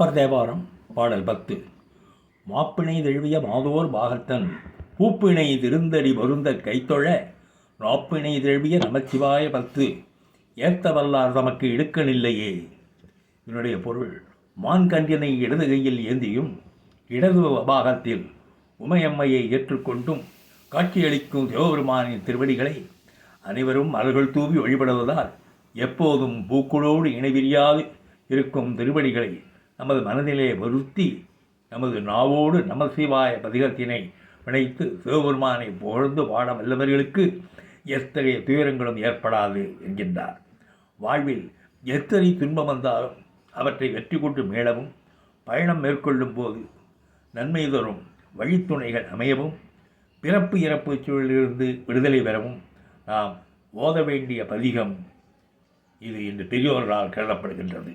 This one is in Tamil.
அப்பர் தேவாரம் பாடல் பத்து. மாப்பிணை தழுவிய மாதோர் பாகத்தன் பூப்பிணை திருந்தடி வருந்த கைத்தொழ நாப்பிணை தழுவிய நமச்சிவாய பத்து. ஏத்த வல்லார் தமக்கு இடுக்கனில்லையே. இதனுடைய பொருள் மான்கன்றினை இடது கையில் ஏந்தியும் இடது பாகத்தில் உமையம்மையை ஏற்றுக்கொண்டும் காட்சியளிக்கும் சிவபெருமானின் திருவடிகளை அனைவரும் மலர்கள் தூவி வழிபடுவதால் எப்போதும் பூக்குழோடு இணைவிரியாது இருக்கும் திருவடிகளை நமது மனதிலே வருத்தி நமது நாவோடு நமசிவாய பதிகத்தினை பிணைத்து சிவபெருமானை புகழ்ந்து பாட வல்லவர்களுக்கு எத்தகைய துயரங்களும் ஏற்படாது என்கின்றார். வாழ்வில் எத்தனை துன்பம் வந்தாலும் அவற்றை வெற்றி கொண்டு மீளவும் பயணம் மேற்கொள்ளும் போது நன்மை தரும் வழித்துணைகள் அமையவும் பிறப்பு இறப்பு சூழலிலிருந்து விடுதலை பெறவும் நாம் ஓத வேண்டிய பதிகம் இது இன்று பெரியோர்களால் கருதப்படுகின்றது.